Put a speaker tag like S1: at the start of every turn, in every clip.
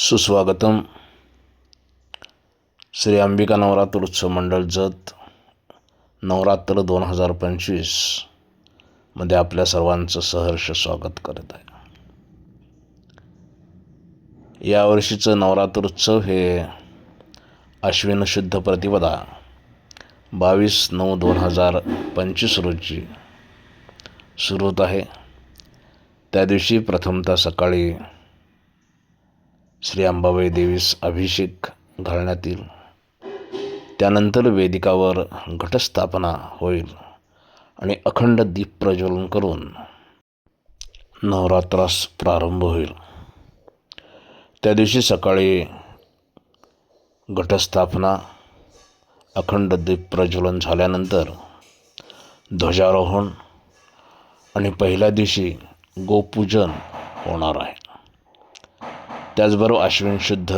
S1: सुस्वागतम. श्री अंबिका नवरात्र उत्सव मंडळ जत नवरात्र दोन हजार पंचवीसमध्ये आपल्या सर्वांचं सहर्ष स्वागत करत आहे. यावर्षीचं नवरात्र उत्सव हे अश्विन शुद्ध प्रतिपदा बावीस नऊ दोन हजार पंचवीस रोजी सुरू होत आहे. त्या दिवशी प्रथमतः सकाळी श्री अंबाबाई देवीस अभिषेक घालण्यात येईल. त्यानंतर वेदिकावर घटस्थापना होईल आणि अखंड दीप प्रज्वलन करून नवरात्रास प्रारंभ होईल. त्या दिवशी सकाळी घटस्थापना अखंड दीप प्रज्वलन झाल्यानंतर ध्वजारोहण आणि पहिल्या दिवशी गोपूजन होणार आहे. त्याचबरोबर अश्विन शुद्ध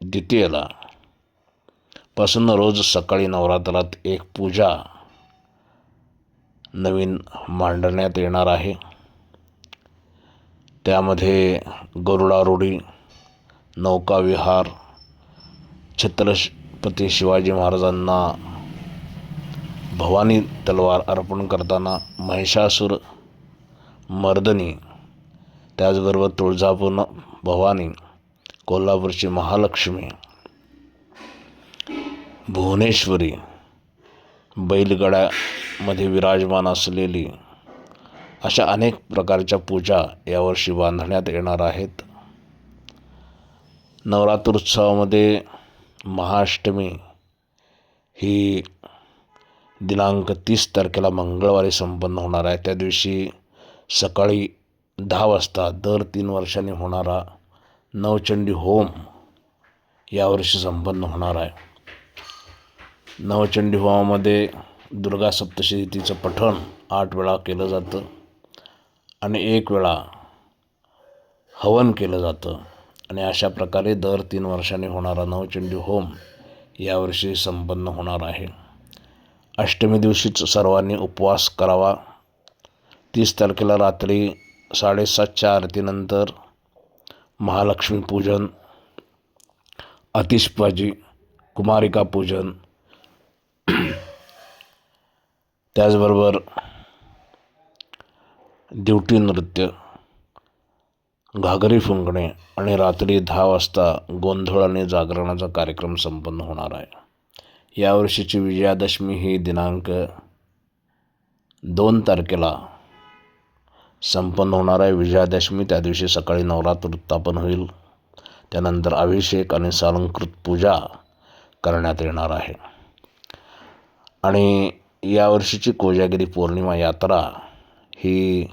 S1: द्वितीयेला. पासून रोज सकाळी नवरात्रात एक पूजा नवीन मांडण्यात येणार आहे. त्यामध्ये गरुडारूढी नौकाविहार छत्रपती शिवाजी महाराजांना भवानी तलवार अर्पण करताना महिषासूर मर्दनी त्याचबरोबर तुळजापूर भवानी कोल्हापूरची महालक्ष्मी भुवनेश्वरी बैलगड्यामध्ये विराजमान असलेली अशा अनेक प्रकारच्या पूजा यावर्षी बांधण्यात येणार आहेत. नवरात्रोत्सवामध्ये महाअष्टमी ही दिनांक तीस तारखेला मंगळवारी संपन्न होणार आहे. त्या दिवशी सकाळी दहा वाजता दर तीन वर्षांनी होणारा नवचंडी होम यावर्षी संपन्न होणार आहे. नवचंडी होमामध्ये दुर्गा सप्तशतीचं पठण आठ वेळा केलं जातं आणि एक वेळा हवन केलं जातं. आणि अशा प्रकारे दर तीन वर्षांनी होणारा नवचंडी होम यावर्षी संपन्न होणार आहे. अष्टमी दिवशीच सर्वांनी उपवास करावा. तीस तारखेला रात्री साडेसातच्या आरतीनंतर महालक्ष्मी पूजन अतिशबाजी कुमारिका पूजन त्याचबरोबर दिवटी नृत्य घागरी फुंकणे आणि रात्री दहा वाजता गोंधळ आणि जागरणाचा कार्यक्रम संपन्न होणार आहे. यावर्षीची विजयादशमी ही दिनांक दोन तारखेला संपन्न होणार आहे विजयादशमी त्या दिवशी सकाळी नवरात्र उत्थापन होईल. त्यानंतर अभिषेक आणि सालंकृत पूजा करण्यात येणार आहे. आणि यावर्षीची कोजागिरी पौर्णिमा यात्रा ही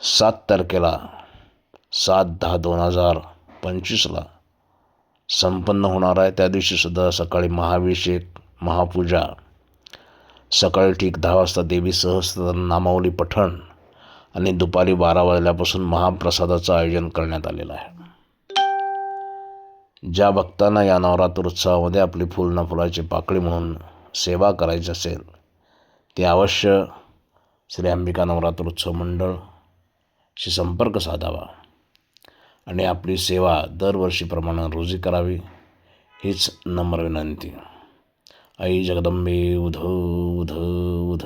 S1: सात तारखेला सात दहा दोन हजार पंचवीसला संपन्न होणार आहे. त्या दिवशीसुद्धा सकाळी महाभिषेक महापूजा सकाळी ठीक दहा वाजता देवी सहस्त्र नामावली पठण आणि दुपारी बारा वाजल्यापासून महाप्रसादाचं आयोजन करण्यात आलेलं आहे. ज्या भक्तांना या नवरात्र उत्सवामध्ये आपली फुल न फुलाची पाकळी म्हणून सेवा करायची असेल ते अवश्य श्री अंबिका नवरात्र उत्सव मंडळशी संपर्क साधावा आणि आपली सेवा दरवर्षीप्रमाणे रोजी करावी हीच नम्र विनंती. आई जगदंबे उध उध उध